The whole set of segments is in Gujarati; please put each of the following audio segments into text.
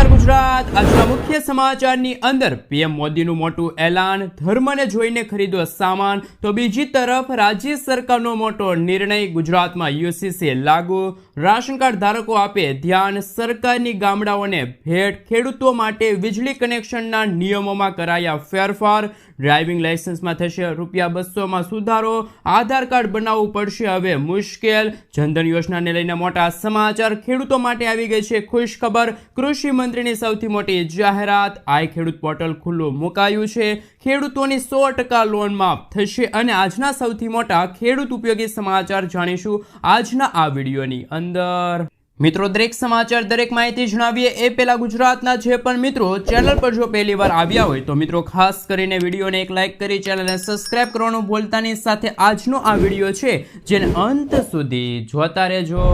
નમસ્કાર ગુજરાત. આજના મુખ્ય સમાચારની અંદર પીએમ મોદીનું મોટું એલાન, ધર્મને જોઈને ખરીદો સામાન. તો બીજી તરફ રાજ્ય સરકારનો મોટો નિર્ણય ગુજરાતમાં યુસીસી લાગુ. રાશન કાર્ડ ધારકો આપે ધ્યાન. સરકારની ગામડાઓને ભેટ ખેડૂતો માટે વીજળી કનેક્શનના નિયમોમાં કરાયા ફેરફાર. ડ્રાઇવિંગ લાઇસન્સમાં થશે રૂપિયા બસોમાં સુધારો, આધાર કાર્ડ બનાવવું પડશે. હવે મુશ્કેલ. જનધન યોજનાને લઈને મોટા સમાચાર. ખેડૂતો માટે આવી ગઈ છે ખુશ ખબર. કૃષિ મંત્રીની સૌથી મોટી જાહેરાત. આઈ ખેડૂત પોર્ટલ ખુલ્લું મુકાયું છે. ખેડૂતોની સો ટકા લોન માફ થશે અને આજના સૌથી મોટા ખેડૂત ઉપયોગી સમાચાર જાણીશું આજના આ વિડીયોની અંદર. મિત્રો, દરેક સમાચાર, દરેક માહિતી જણાવીએ એ પહેલા ગુજરાતના જે પણ મિત્રો ચેનલ પર જો પહેલી વાર આવ્યા હોય, તો મિત્રો, ખાસ કરીને વિડીયોને એક લાઇક કરી ચેનલને સબસ્ક્રાઇબ કરવાનું ભૂલતાની સાથે આજનો આ વીડિયો છે, જેને અંત સુધી જોતા રહેજો.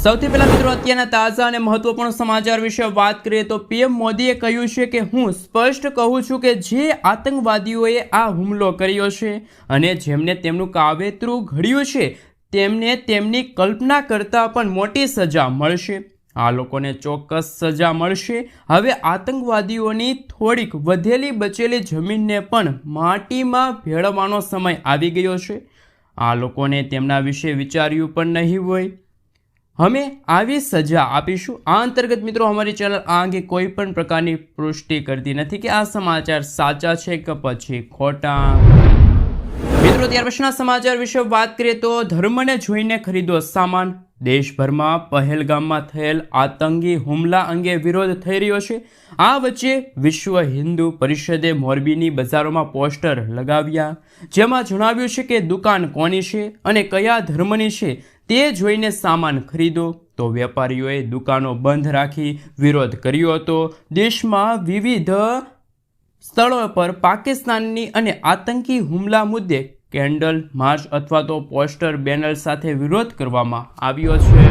સૌથી પહેલા મિત્રો, અત્યારના તાજા અને મહત્વપૂર્ણ સમાચાર વિશે વાત કરીએ, તો પીએમ મોદીએ કહ્યું છે કે હું સ્પષ્ટ કહું છું કે જે આતંકવાદીઓએ આ હુમલો કર્યો છે અને જેમને તેમનું કાવેતરું ઘડ્યું છે તેમને તેમની કલ્પના કરતાં પણ મોટી સજા મળશે. આ લોકોને ચોક્કસ સજા મળશે. હવે આતંકવાદીઓની થોડીક વધેલી બચેલી જમીનને પણ માટીમાં ભેળવવાનો સમય આવી ગયો છે. આ લોકોને તેમના વિશે વિચાર્યું પણ નહીં હોય. અમે આવી સજા આપીશું. આ અંતર્ગત મિત્રો, અમારી ચેનલ આ અંગે કોઈ પણ પ્રકારની પુષ્ટિ કરતી નથી કે આ સમાચાર સાચા છે કે પછી ખોટા. મિત્રો, ત્યાર સમાચાર વિશે વાત કરીએ તો ધર્મને જોઈને ખરીદો સામાન. દેશભરમાં પહેલગામમાં થયેલ આતંકી હુમલા અંગે વિરોધ થઈ રહ્યો છે. આ વચ્ચે વિશ્વ હિન્દુ પરિષદે મોરબીની બજારોમાં પોસ્ટર લગાવ્યા. જેમાં જણાવ્યું છે કે દુકાન કોની છે અને કયા ધર્મની છે તે જોઈને સામાન ખરીદો. તો વેપારીઓએ દુકાનો બંધ રાખી વિરોધ કર્યો હતો. દેશમાં વિવિધ સ્થળો પર પાકિસ્તાનની અને આતંકી હુમલા મુદ્દે કેન્ડલ, માર્ચ અથવા તો પોસ્ટર બેનર સાથે વિરોધ કરવામાં આવ્યો છે.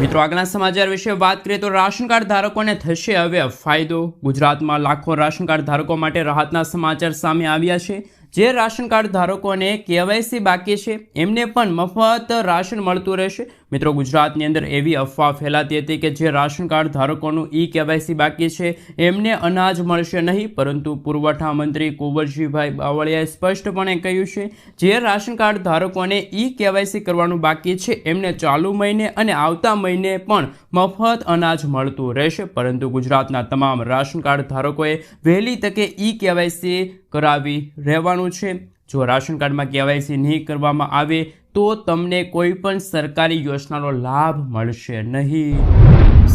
મિત્રો, આગળના સમાચાર વિશે વાત કરીએ તો રાશન કાર્ડ ધારકોને થશે હવે ફાયદો. ગુજરાતમાં લાખો રાશન કાર્ડ ધારકો માટે રાહતના સમાચાર સામે આવ્યા છે. જે રાશન કાર્ડ ધારકોને કેવાયસી બાકી છે, એમને પણ મફત રાશન મળતું રહેશે. મિત્રો, ગુજરાતની અંદર એવી અફવા ફેલાતી હતી કે જે રાશન કાર્ડ ધારકોનું ઈ કેવાયસી બાકી છે, એમને અનાજ મળશે નહીં. પરંતુ પુરવઠા મંત્રી કુંવરજીભાઈ બાવળિયાએ સ્પષ્ટપણે કહ્યું છે, જે રાશન કાર્ડ ધારકોને ઈ કેવાયસી કરવાનું બાકી છે, એમને ચાલુ મહિને અને આવતા મહિને પણ મફત અનાજ મળતું રહેશે. પરંતુ ગુજરાતના તમામ રાશન કાર્ડ ધારકોએ વહેલી તકે ઈ કેવાયસી કરાવી રહેવાનું છે. જો રાશન કાર્ડમાં કેવાયસી નહીં કરવામાં આવે, તો તમને કોઈ પણ સરકારી યોજનાનો લાભ મળશે નહીં.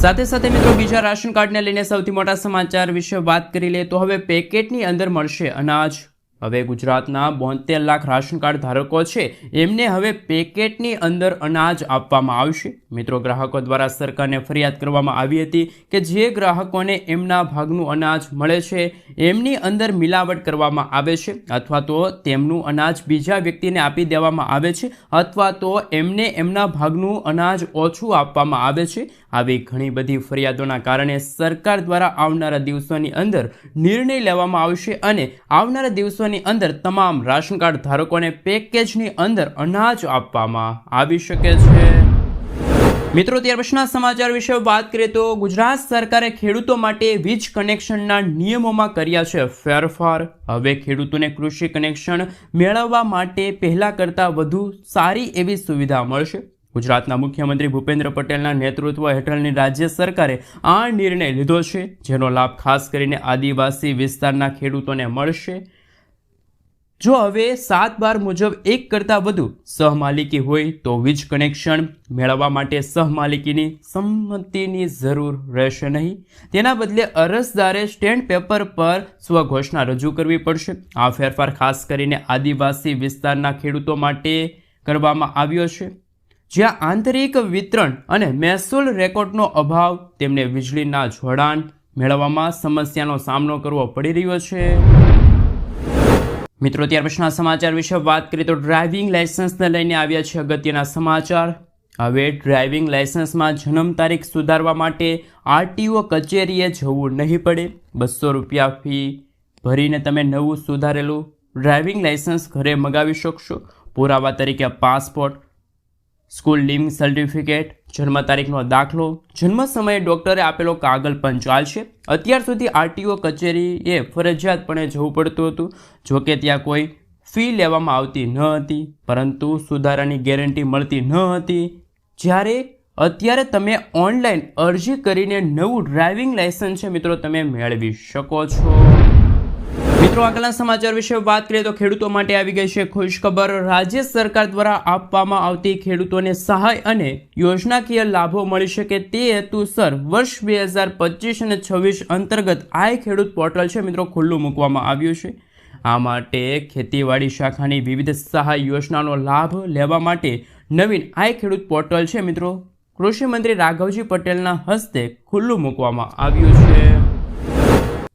સાથે સાથે મિત્રો, બીજા રાશન કાર્ડને લઈને સૌથી મોટા સમાચાર વિશે વાત કરી લે તો હવે પેકેટની અંદર મળશે અનાજ. હવે ગુજરાતના બોતેર લાખ રાશન કાર્ડ ધારકો છે, એમને હવે પેકેટની અંદર અનાજ આપવામાં આવશે. મિત્રો, ગ્રાહકો દ્વારા સરકારને ફરિયાદ કરવામાં આવી હતી કે જે ગ્રાહકોને એમના ભાગનું અનાજ મળે છે, એમની અંદર મિલાવટ કરવામાં આવે છે, અથવા તો તેમનું અનાજ બીજા વ્યક્તિને આપી દેવામાં આવે છે, અથવા તો એમને એમના ભાગનું અનાજ ઓછું આપવામાં આવે છે આવી ઘણી બધી ફરિયાદોના કારણે સરકાર દ્વારા આવનારા દિવસોની અંદર નિર્ણય લેવામાં આવશે અને આવનારા દિવસોની અંદર તમામ રાશન કાર્ડ ધારકોને પેકેજની અંદર અનાજ આપવામાં આવી શકે છે. મિત્રો, ત્યાર પછીના સમાચાર વિશે વાત કરીએ તો ગુજરાત સરકારે ખેડૂતો માટે વીજ કનેક્શનના નિયમોમાં કર્યા છે ફેરફાર. હવે ખેડૂતોને કૃષિ કનેક્શન મેળવવા માટે પહેલાં કરતાં વધુ સારી એવી સુવિધા મળશે. ગુજરાતના મુખ્યમંત્રી ભૂપેન્દ્ર પટેલના નેતૃત્વ હેઠળની રાજ્ય સરકારે આ નિર્ણય લીધો છે, જેનો લાભ ખાસ કરીને આદિવાસી વિસ્તારના ખેડૂતોને મળશે. જો હવે સાત બાર મુજબ એક કરતાં વધુ સહમાલિકી હોય, તો વીજ કનેક્શન મેળવવા માટે સહમાલિકીની સંમતિની જરૂર રહેશે નહીં. તેના બદલે અરજદારે સ્ટેન્ડ પેપર પર સ્વઘોષણા રજૂ કરવી પડશે. આ ફેરફાર ખાસ કરીને આદિવાસી વિસ્તારના ખેડૂતો માટે કરવામાં આવ્યો છે. જ્યાં આંતરિક વિતરણ અને મહેસૂલ રેકોર્ડનો અભાવ, તેમને વીજળીના જોડાણ મેળવવામાં સમસ્યાનો સામનો કરવો પડી રહ્યો છે. મિત્રો, ત્યાર પછીના સમાચાર વિશે વાત કરીએ તો ડ્રાઇવિંગ લાયસન્સને લઈને આવ્યા છે અગત્યના સમાચાર. હવે ડ્રાઇવિંગ લાયસન્સમાં જન્મ તારીખ સુધારવા માટે આરટીઓ કચેરીએ જવું નહીં પડે. બસો રૂપિયા ફી ભરીને તમે નવું સુધારેલું ડ્રાઇવિંગ લાયસન્સ ઘરે મગાવી શકશો. પુરાવા તરીકે પાસપોર્ટ સ્કૂલ લિવિંગ સર્ટિફિકેટ, જન્મ તારીખનો દાખલો. જન્મ સમયે ડૉક્ટરે આપેલો કાગળ પણ ચાલશે. અત્યાર સુધી આરટીઓ કચેરીએ ફરજિયાતપણે જવું પડતું હતું. જોકે ત્યાં કોઈ ફી લેવામાં આવતી ન હતી, પરંતુ સુધારાની ગેરંટી મળતી ન હતી. જ્યારે અત્યારે તમે ઓનલાઈન અરજી કરીને નવું ડ્રાઇવિંગ લાઇસન્સ છે, મિત્રો, તમે મેળવી શકો છો. મિત્રો, આગળના સમાચાર વિશે વાત કરીએ તો ખેડૂતો માટે આવી ગઈ છે ખુશખબર. રાજ્ય સરકાર દ્વારા આપવામાં આવતી ખેડૂતોને સહાય અને યોજનાકીય લાભો મળી શકે તે હેતુસર વર્ષ બે હજાર પચીસ અને છવ્વીસ અંતર્ગત આય ખેડૂત પોર્ટલ છે. મિત્રો, ખુલ્લું મૂકવામાં આવ્યું છે. આ માટે ખેતીવાડી શાખાની વિવિધ સહાય યોજનાનો લાભ લેવા માટે નવીન આય ખેડૂત પોર્ટલ છે. મિત્રો કૃષિ મંત્રી રાઘવજી પટેલના હસ્તે ખુલ્લું મૂકવામાં આવ્યું છે.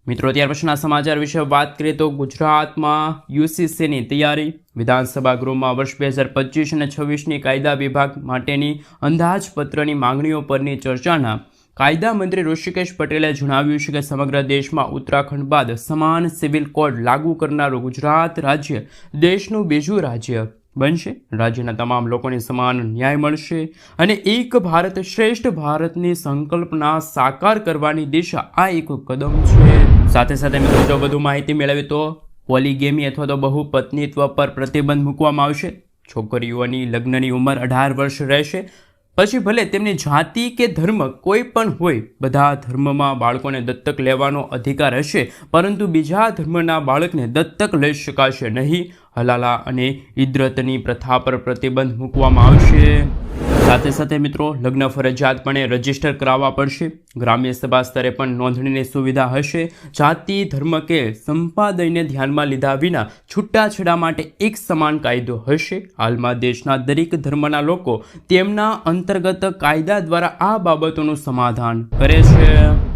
મિત્રો, ત્યાર પછીના સમાચાર વિશે વાત કરીએ તો ગુજરાતમાં યુસીસીની તૈયારી. વિધાનસભા ગૃહમાં વર્ષ બે હજાર પચીસ અને છવ્વીસની કાયદા વિભાગ માટેની અંદાજપત્રની માંગણીઓ પરની ચર્ચાના કાયદા મંત્રી ઋષિકેશ પટેલે જણાવ્યું છે કે સમગ્ર દેશમાં ઉત્તરાખંડ બાદ સમાન સિવિલ કોડ લાગુ કરનારું ગુજરાત રાજ્ય દેશનું બીજું રાજ્ય બનશે. રાજ્યના તમામ લોકોને સમાન ન્યાય મળશે અને એક ભારત શ્રેષ્ઠ ભારતની સંકલ્પના સાકાર કરવાની દિશા આ એક કદમ છે. સાથે સાથે મિત્રો, જો વધુ માહિતી મેળવી તો પોલીગેમી અથવા તો બહુ પત્નીત્વ પર પ્રતિબંધ મૂકવામાં આવશે. છોકરીઓની લગ્નની ઉંમર અઢાર વર્ષ રહેશે. પછી ભલે તેમની જાતિ કે ધર્મ કોઈ પણ હોય, બધા ધર્મમાં બાળકોને દત્તક લેવાનો અધિકાર હશે, પરંતુ બીજા ધર્મના બાળકને દત્તક લઈ શકાશે નહીં. હલાલા અને ઇદ્રતની પ્રથા પર પ્રતિબંધ મૂકવામાં આવશે. સાથે સાથે મિત્રો, લગ્ન ફરજિયાતપણે રજિસ્ટર કરાવવા પડશે. ગ્રામ્ય સભા સ્તરે પણ નોંધણીની સુવિધા હશે. જાતિ, ધર્મ કે સંપાદયને ધ્યાનમાં લીધા વિના છૂટાછેડા માટે એક સમાન કાયદો હશે. હાલમાં દેશના દરેક ધર્મના લોકો તેમના અંતર્ગત કાયદા દ્વારા આ બાબતોનું સમાધાન કરે છે.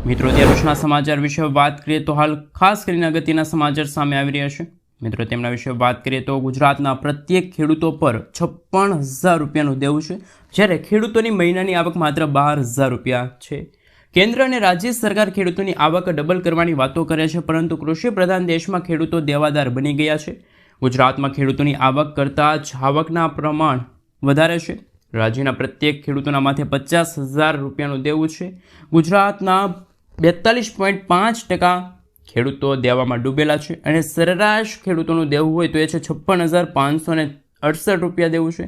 મિત્રો ત્યાં પછીના સમાચાર વિશે વાત કરીએ તો હાલ ખાસ કરીને અગત્યના સમાચાર સામે આવી રહ્યા છે. મિત્રો, તેમના વિશે વાત કરીએ તો ગુજરાતના પ્રત્યેક ખેડૂતો પર છપ્પન હજાર રૂપિયાનું દેવું છે. જ્યારે ખેડૂતોની મહિનાની આવક માત્ર બાર હજાર રૂપિયા છે. કેન્દ્ર અને રાજ્ય સરકાર ખેડૂતોની આવક ડબલ કરવાની વાતો કરે છે, પરંતુ કૃષિ પ્રધાન દેશમાં ખેડૂતો દેવાદાર બની ગયા છે. ગુજરાતમાં ખેડૂતોની આવક કરતાં જાવકના પ્રમાણ વધારે છે. રાજ્યના પ્રત્યેક ખેડૂતોના માથે પચાસ હજાર રૂપિયાનું દેવું છે. ગુજરાતના બેતાલીસ પોઈન્ટ પાંચ ટકા ખેડૂતો દેવામાં ડૂબેલા છે અને સરેરાશ ખેડૂતોનું દેવું હોય તો એ છે છપ્પન હજાર પાંચસો અડસઠ રૂપિયા દેવું છે.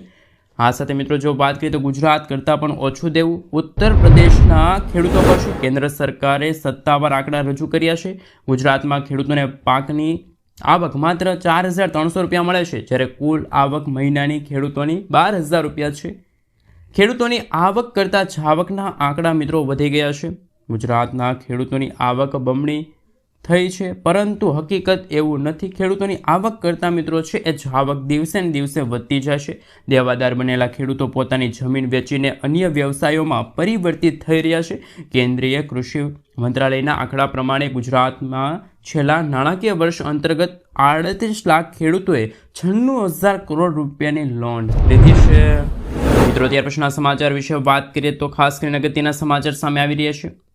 આ સાથે મિત્રો, જો વાત કરીએ તો ગુજરાત કરતાં પણ ઓછું દેવું. ઉત્તર પ્રદેશના ખેડૂતો પર છે કેન્દ્ર સરકારે સત્તાવાર આંકડા રજૂ કર્યા છે? ગુજરાતમાં ખેડૂતોને પાકની આવક માત્ર ચાર હજાર ત્રણસો રૂપિયા મળે છે, જ્યારે કુલ આવક મહિનાની ખેડૂતોની બાર હજાર રૂપિયા છે. ખેડૂતોની આવક કરતાં છાવકના આંકડા મિત્રો વધી ગયા છે. ગુજરાતના ખેડૂતોની આવક બમણી થઈ છે. પરંતુ હકીકત એવું નથી. ખેડૂતોની આવક કરતા મિત્રો છે એ આવક દિવસે ને દિવસે વધતી જશે. દેવાદાર બનેલા ખેડૂતો પોતાની જમીન વેચીને અન્ય વ્યવસાયોમાં પરિવર્તિત થઈ રહ્યા છે. કેન્દ્રીય કૃષિ મંત્રાલયના આંકડા પ્રમાણે ગુજરાતમાં છેલ્લા નાણાકીય વર્ષ અંતર્ગત આડત્રીસ લાખ ખેડૂતોએ છન્નું હજાર કરોડ રૂપિયાની લોન લીધી છે. મિત્રો, ત્યાર પછીના સમાચાર વિશે વાત કરીએ તો ખાસ કરીને અગત્યના સમાચાર સામે આવી રહ્યા છે.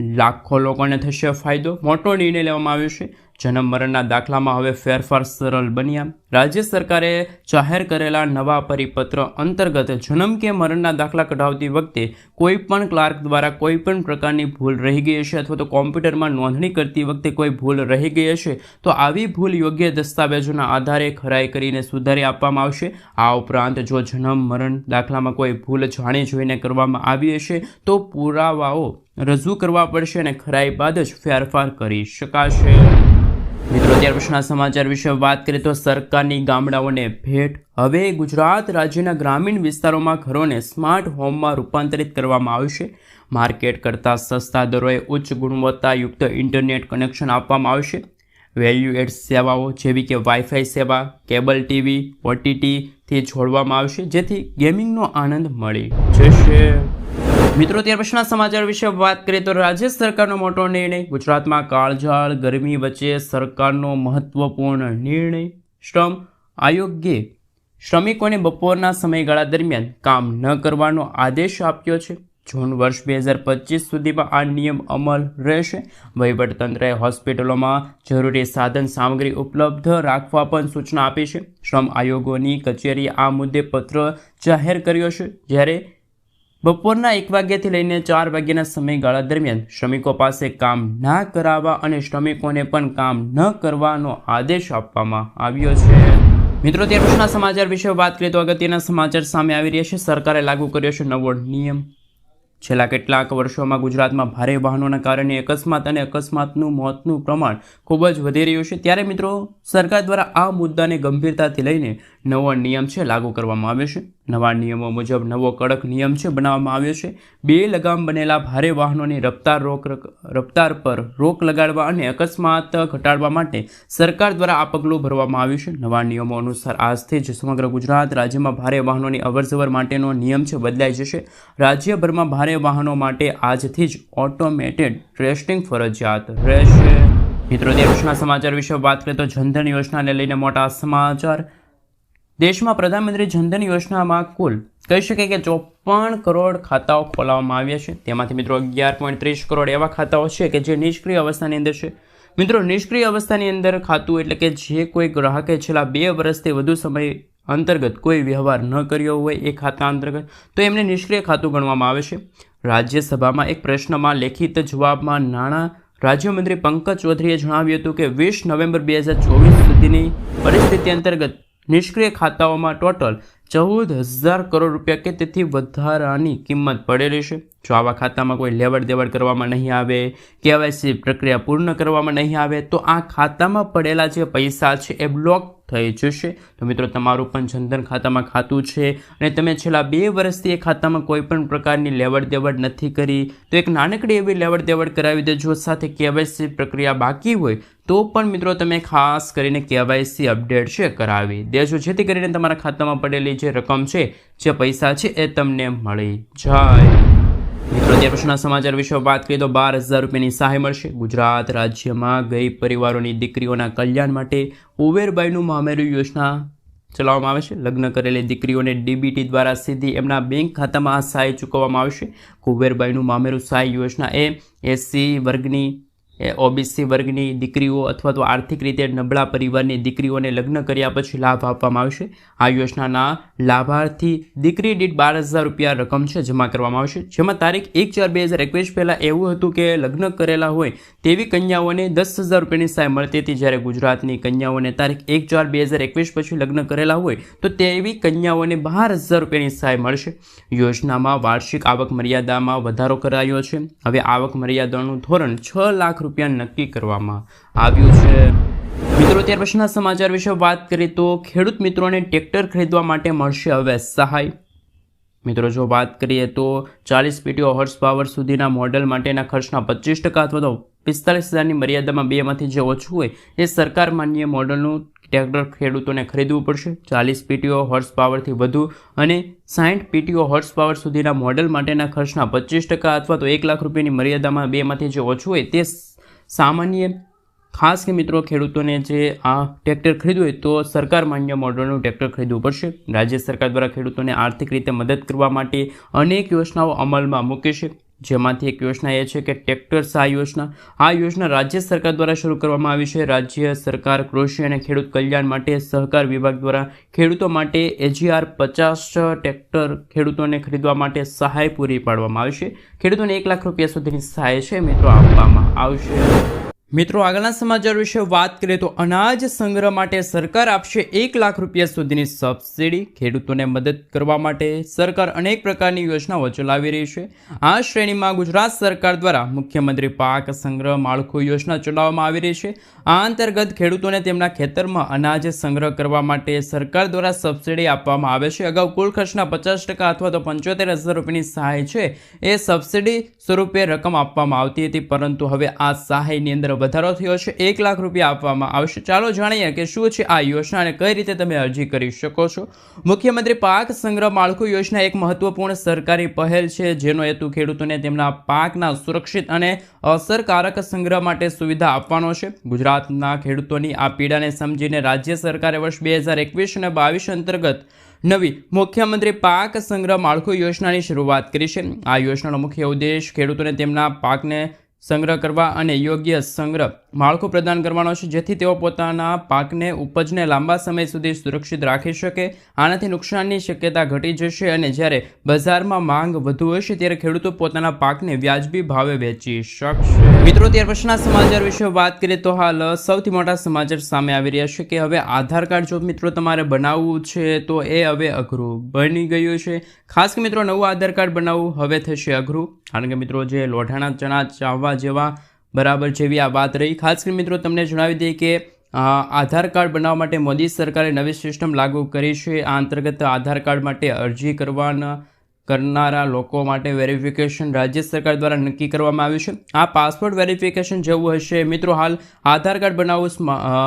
લાખો લોકોને થશે ફાયદો. મોટો નિર્ણય લેવામાં આવ્યો છે. જન્મ મરણના દાખલામાં હવે ફેરફાર સરળ બન્યા. રાજ્ય સરકારે જાહેર કરેલા નવા પરિપત્ર અંતર્ગત જન્મ કે મરણના દાખલા કઢાવતી વખતે કોઈ પણ ક્લાર્ક દ્વારા કોઈ પણ પ્રકારની ભૂલ રહી ગઈ હશે અથવા તો કોમ્પ્યુટરમાં નોંધણી કરતી વખતે કોઈ ભૂલ રહી ગઈ હશે, તો આવી ભૂલ યોગ્ય દસ્તાવેજોના આધારે ખરાઈ કરીને સુધારી આપવામાં આવશે. આ ઉપરાંત જો જન્મ મરણ દાખલામાં કોઈ ભૂલ જાણી જોઈને કરવામાં આવી હશે, તો પુરાવાઓ રજૂ કરવા પડશે અને ખરાઈ બાદ જ ફેરફાર કરી શકાશે. મિત્રો ત્યાર પછીના સમાચાર વિશે વાત કરીએ તો સરકારની ગામડાઓને ભેટ. હવે ગુજરાત રાજ્યના ગ્રામીણ વિસ્તારોમાં ઘરોને સ્માર્ટ હોમમાં રૂપાંતરિત કરવામાં આવશે. માર્કેટ કરતાં સસ્તા દરોએ ઉચ્ચ ગુણવત્તાયુક્ત ઇન્ટરનેટ કનેક્શન આપવામાં આવશે. વેલ્યુ એડ સેવાઓ જેવી કે વાઈફાઈ સેવા, કેબલ ટીવી ઓટીટીથી જોડવામાં આવશે, જેથી ગેમિંગનો આનંદ મળી. જશે મિત્રો, ત્યાર પછીના સમાચાર વિશે વાત કરીએ તો રાજ્ય સરકારનો મોટો નિર્ણય, ગુજરાતમાં કાળઝાળ ગરમી વચ્ચે સરકારનો મહત્વપૂર્ણ નિર્ણય. શ્રમ આયોગે શ્રમિકોને બપોરના સમયગાળા દરમિયાન કામ ન કરવાનો આદેશ આપ્યો છે. જૂન વર્ષ બે હજાર પચીસ સુધીમાં આ નિયમ અમલ રહેશે. વહીવટતંત્રએ હોસ્પિટલોમાં જરૂરી સાધન સામગ્રી ઉપલબ્ધ રાખવા પણ સૂચના આપી છે. શ્રમ આયોગોની કચેરીએ આ મુદ્દે પત્ર જાહેર કર્યો છે. જ્યારે બપોરના એક વાગ્યાથી લઈને ચાર વાગ્યાના સમયગાળા દરમિયાન શ્રમિકો પાસે કામ ના કરાવવા અને શ્રમિકોને પણ કામ ન કરવાનો આદેશ આપવામાં આવ્યો છે. મિત્રો પછીના સમાચાર વિશે વાત કરીએ તો અગત્યના સમાચાર સામે આવી રહ્યા છે. સરકારે લાગુ કર્યો છે નવો નિયમ. છેલ્લા કેટલાક વર્ષોમાં ગુજરાતમાં ભારે વાહનોના કારણે અકસ્માત અને અકસ્માતનું મોતનું પ્રમાણ ખૂબ જ વધી રહ્યું છે. ત્યારે મિત્રો, સરકાર દ્વારા આ મુદ્દાને ગંભીરતાથી લઈને નવો નિયમ છે, લાગુ કરવામાં આવ્યો છે. નવા નિયમો મુજબ નવો કડક નિયમ છે, બનાવવામાં આવ્યો છે. બે લગામ બનેલા ભારે વાહનોની રફતાર રોક રફતાર પર રોક લગાડવા અને અકસ્માત ઘટાડવા માટે સરકાર દ્વારા આ પગલું ભરવામાં આવ્યું છે. નવા નિયમો અનુસાર આજથી જ સમગ્ર ગુજરાત રાજ્યમાં ભારે વાહનોની અવરજવર માટેનો નિયમ છે, બદલાઈ જશે. રાજ્યભરમાં ભારે વાહનો માટે આજથી જ ઓટોમેટેડ ટેસ્ટિંગ ફરજિયાત રહેશે. મિત્રો દેશના સમાચાર વિશે વાત કરીએ તો જનધન યોજનાને લઈને મોટા સમાચાર. દેશમાં પ્રધાનમંત્રી જનધન યોજનામાં કુલ કહી શકાય કે ચોપન કરોડ ખાતાઓ ખોલાવવામાં આવ્યા છે. તેમાંથી મિત્રો અગિયાર પોઈન્ટ ત્રીસ કરોડ એવા ખાતાઓ છે કે જે નિષ્ક્રિય અવસ્થાની અંદર છે. મિત્રો નિષ્ક્રિય અવસ્થાની અંદર ખાતું એટલે કે જે કોઈ ગ્રાહકે છેલ્લા બે વર્ષથી વધુ સમય અંતર્ગત કોઈ વ્યવહાર ન કર્યો હોય એ ખાતા અંતર્ગત, તો એમને નિષ્ક્રિય ખાતું ગણવામાં આવે છે. રાજ્યસભામાં એક પ્રશ્નમાં લેખિત જવાબમાં નાણાં રાજ્યમંત્રી પંકજ ચૌધરીએ જણાવ્યું હતું કે વીસ નવેમ્બર બે હજાર ચોવીસ સુધીની પરિસ્થિતિ અંતર્ગત નિષ્ક્રિય ખાતાઓમાં ટોટલ ચૌદ હજાર કરોડ રૂપિયા કે તેથી વધારાની કિંમત પડેલી છે. જો આવા ખાતામાં કોઈ લેવડ દેવડ કરવામાં નહીં આવે, કેવાયસી પ્રક્રિયા પૂર્ણ કરવામાં નહીં આવે, તો આ ખાતામાં પડેલા જે પૈસા છે એ બ્લોક થઈ જશે. તો મિત્રો, તમારું પણ જનધન ખાતામાં ખાતું છે અને તમે છેલ્લા બે વર્ષથી એ ખાતામાં કોઈ પણ પ્રકારની લેવડ દેવડ નથી કરી, તો એક નાનકડી એવી લેવડ દેવડ કરાવી દેજો સાથે કેવાયસી પ્રક્રિયા બાકી હોય તો પણ મિત્રો તમે ખાસ કરીને કેવાયસી અપડેટ છે કરાવી દેજો. જેથી કરીને તમારા ખાતામાં પડેલી જે રકમ છે, જે પૈસા છે, એ તમને મળી જાય. મિત્રો અત્યાર પછીના સમાચાર વિશે વાત કરીએ તો બાર હજાર રૂપિયાની સહાય મળશે. ગુજરાત રાજ્યમાં ગઈ પરિવારોની દીકરીઓના કલ્યાણ માટે ઉવેરબાઈનું મામેરું યોજના ચલાવવામાં આવે છે. લગ્ન કરેલી દીકરીઓને ડીબીટી દ્વારા સીધી એમના બેંક ખાતામાં આ સહાય ચૂકવવામાં આવશે. કુબેરબાઈનું મામેરું સહાય યોજના એ એસસી વર્ગની ઓબીસી વર્ગની દીકરીઓ અથવા તો આર્થિક રીતે નબળા પરિવારની દીકરીઓને લગ્ન કર્યા પછી લાભ આપવામાં આવશે. આ યોજનાના લાભાર્થી દીકરી દીઠ બાર હજાર રૂપિયા રકમ છે જમા કરવામાં આવશે. જેમાં તારીખ એક ચાર બે હજાર એકવીસ પહેલાં એવું હતું કે લગ્ન કરેલા હોય તેવી કન્યાઓને દસ હજાર રૂપિયાની સહાય મળતી હતી જ્યારે ગુજરાતની કન્યાઓને તારીખ એક ચાર બે હજાર એકવીસ પછી લગ્ન કરેલા હોય, તો તેવી કન્યાઓને બાર હજાર રૂપિયાની સહાય મળશે. યોજનામાં વાર્ષિક આવક મર્યાદામાં વધારો કરાયો છે. હવે આવક મર્યાદાનું ધોરણ છ લાખ રૂપિયા નક્કી કરવામાં આવ્યું છે. મિત્રો, ત્યાર પછીના સમાચાર વિશે વાત કરીએ તો ખેડૂત મિત્રોને ટ્રેક્ટર ખરીદવા માટે મળશે હવે સહાય. મિત્રો, જો વાત કરીએ તો ચાલીસ પીટીઓ હોર્સ પાવર સુધીના મોડલ માટેના ખર્ચના પચીસ ટકા અથવા તો પિસ્તાલીસ હજારની મર્યાદામાં બેમાંથી જે ઓછું હોય એ સરકાર માન્ય મોડલનું ટ્રેક્ટર ખેડૂતોને ખરીદવું પડશે. ચાલીસ પીટીઓ હોર્સ પાવરથી વધુ અને સાઠ પીટીઓ હોર્સ પાવર સુધીના મોડલ માટેના ખર્ચના પચીસ ટકા અથવા તો એક લાખ રૂપિયાની મર્યાદામાં બેમાંથી જે ઓછું હોય તે સામાન્ય ખાસ કે મિત્રો ખેડૂતોને જે આ ટ્રેક્ટર ખરીદવું હોય તો સરકાર માન્ય મોડલનું ટ્રેક્ટર ખરીદવું પડશે. રાજ્ય સરકાર દ્વારા ખેડૂતોને આર્થિક રીતે મદદ કરવા માટે અનેક યોજનાઓ અમલમાં મૂકી છે. જેમાંથી એક યોજના એ છે કે ટ્રેક્ટર સહાય યોજના. આ યોજના રાજ્ય સરકાર દ્વારા શરૂ કરવામાં આવી છે. રાજ્ય સરકાર કૃષિ અને ખેડૂત કલ્યાણ માટે સહકાર વિભાગ દ્વારા ખેડૂતો માટે એજીઆર પચાસ ટ્રેક્ટર ખેડૂતોને ખરીદવા માટે સહાય પૂરી પાડવામાં આવશે ખેડૂતોને એક લાખ રૂપિયા સુધીની સહાય છે. મિત્રો, આપવામાં આવશે. મિત્રો, આગળના સમાચાર વિશે વાત કરીએ તો અનાજ સંગ્રહ માટે સરકાર આપશે એક લાખ રૂપિયા સુધીની સબસિડી. ખેડૂતોને મદદ કરવા માટે સરકાર અનેક પ્રકારની યોજનાઓ ચલાવી રહી છે. આ શ્રેણીમાં ગુજરાત સરકાર દ્વારા મુખ્યમંત્રી પાક સંગ્રહ માળખું યોજના ચલાવવામાં આવી રહી છે. આ અંતર્ગત ખેડૂતોને તેમના ખેતરમાં અનાજ સંગ્રહ કરવા માટે સરકાર દ્વારા સબસિડી આપવામાં આવે છે. અગાઉ કુલ ખર્ચના પચાસ ટકા અથવા તો પંચોતેર હજાર રૂપિયાની સહાય છે. એ સબસિડી સ્વરૂપે રકમ આપવામાં આવતી હતી, પરંતુ હવે આ સહાયની અંદર વધારો થયો છે, એક લાખ રૂપિયા આપવામાં આવશે. ચાલો જાણીએ કે શું છે આ યોજના અને કઈ રીતે તમે અરજી કરી શકો છો? મુખ્યમંત્રી પાક સંગ્રહ માળખું યોજના એક મહત્વપૂર્ણ સરકારી પહેલ છે, જેનો હેતુ ખેડૂતોને તેમના પાકના સુરક્ષિત અને અસરકારક સંગ્રહ માટે સુવિધા આપવાનો છે. ગુજરાતના ખેડૂતોની આ પીડાને સમજીને રાજ્ય સરકારે વર્ષ બે હજાર એકવીસ અને બાવીસ અંતર્ગત નવી મુખ્યમંત્રી પાક સંગ્રહ માળખું યોજનાની શરૂઆત કરી છે. આ યોજનાનો મુખ્ય ઉદ્દેશ ખેડૂતોને તેમના પાકને સંગ્રહ કરવા અને યોગ્ય સંગ્રહ માળખું પ્રદાન કરવાનો છે, જેથી તેઓ પોતાના પાકને ઉપજને લાંબા સમય સુધી સુરક્ષિત રાખી શકે. આનાથી નુકસાનની શક્યતા ઘટી જશે અને જ્યારે બજારમાં માંગ વધુ હશે ત્યારે ખેડૂતો પોતાના પાકને વ્યાજબી ભાવે વેચી શકશે. મિત્રો, ત્યાર પછીના સમાચાર વિશે વાત કરીએ તો હાલ સૌથી મોટા સમાચાર સામે આવી રહ્યા છે કે હવે આધાર કાર્ડ જો મિત્રો તમારે બનાવવું છે, તો એ હવે અઘરું બની ગયું છે. ખાસ કે મિત્રો, નવું આધાર કાર્ડ બનાવવું હવે થશે અઘરું. કારણ કે મિત્રો, જે લોઢાણા ચણા ચાવવા જેવા બરાબર જેવી આ વાત રહી. ખાસ કરીને મિત્રો તમને જણાવી દઈએ કે આધાર કાર્ડ બનાવવા માટે મોદી સરકારે નવી સિસ્ટમ લાગુ કરી છે. આ અંતર્ગત આધાર કાર્ડ માટે અરજી કરવાના કરનારા લોકો માટે વેરિફિકેશન રાજ્ય સરકાર દ્વારા નક્કી કરવામાં આવ્યું છે. આ પાસપોર્ટ વેરિફિકેશન જેવું હશે. મિત્રો, હાલ આધાર કાર્ડ બનાવવું